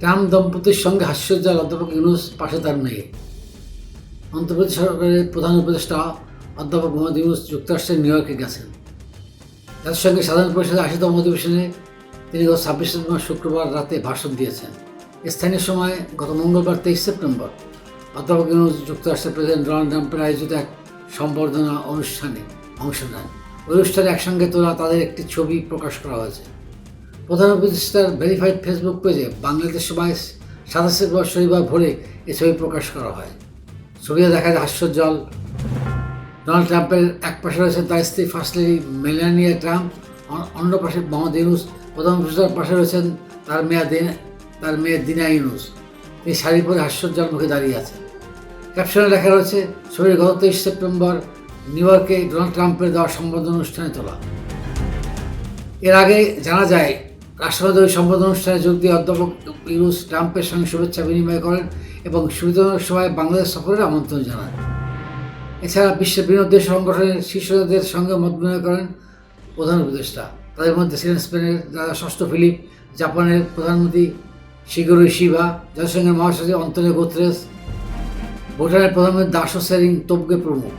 Trump দম্পতির সঙ্গে হাস্যোজ্জ্বল অধ্যাপক ইউনুস পাশে তার মেয়ে। অন্ধ্রপ্রদেশ সরকারের প্রধান উপদেষ্টা অধ্যাপক মোহাম্মদ ইউনুস যুক্তরাষ্ট্রের নিউ ইয়র্কে গেছেন। জাতিসংঘের সাধারণ পরিষদের আশিতম অধিবেশনে তিনি গত ছাব্বিশে সেপ্টেম্বর শুক্রবার রাতে ভাষণ দিয়েছেন। স্থানীয় সময় গত মঙ্গলবার তেইশ সেপ্টেম্বর। অধ্যাপক ইউনুস যুক্তরাষ্ট্রের প্রেসিডেন্ট ডোনাল্ড ট্রাম্পের আয়োজিত এক সম্বর্ধনা অনুষ্ঠানে অংশ নেন। অনুষ্ঠানে একসঙ্গে তোলা তাদের একটি ছবি প্রকাশ করা হয়েছে। প্রধান উপদেষ্টার ভেরিফাইড ফেসবুক পেজে বাংলাদেশ সময় সাতাশে শনিবার ভোরে এই ছবি প্রকাশ করা হয়। ছবিতে দেখা যায় হাস্যোজ্জ্বল। ডোনাল্ড ট্রাম্পের এক পাশে রয়েছেন তার স্ত্রী, ফার্স্ট লেডি মেলানিয়া ট্রাম্প। অন্য পাশে মোহাম্মদ ইউনুস। প্রধান উপদেষ্টার পাশে রয়েছেন তার মেয়া তার মেয়ে দিনা ইউনুস। তিনি শাড়ি পরে হাস্যোজ্জ্বল মুখে দাঁড়িয়ে আছেন। ক্যাপশনে লেখা রয়েছে, ছবির গত তেইশ সেপ্টেম্বর নিউ ইয়র্কে ডোনাল্ড ট্রাম্পের দেওয়া সম্বোধন অনুষ্ঠানে তোলা। এর আগে জানা যায় রাষ্ট্রপতি সম্বোধন অনুষ্ঠানে যোগ দিয়ে অধ্যাপক ইউনুস ট্রাম্পের সঙ্গে শুভেচ্ছা বিনিময় করেন এবং সুবিধাজনক সময় বাংলাদেশ সফরের আমন্ত্রণ জানান। এছাড়া বিশ্বের বিভিন্ন দেশ সংগঠনের শীর্ষদের সঙ্গে মত বিনিময় করেন প্রধান উপদেষ্টা। তাদের মধ্যে ছিলেন স্পেনের রাজা ষষ্ঠ ফিলিপ, জাপানের প্রধানমন্ত্রী শিগরো শিবা জাতিসংঘের মহাসচিব অন্তনিও গোত্রেস, ভুটানের প্রধানমন্ত্রী দাসো সেরিং তোবগে প্রমুখ।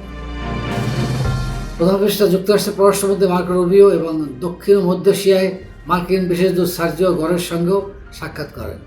প্রধান উপদেষ্টা যুক্তরাষ্ট্রের পররাষ্ট্রমন্ত্রী মার্কো রুবিও এবং দক্ষিণ মধ্য এশিয়ায় মার্কিন বিশেষ দূত সার্জিও গড়ের সঙ্গেও সাক্ষাৎ করেন।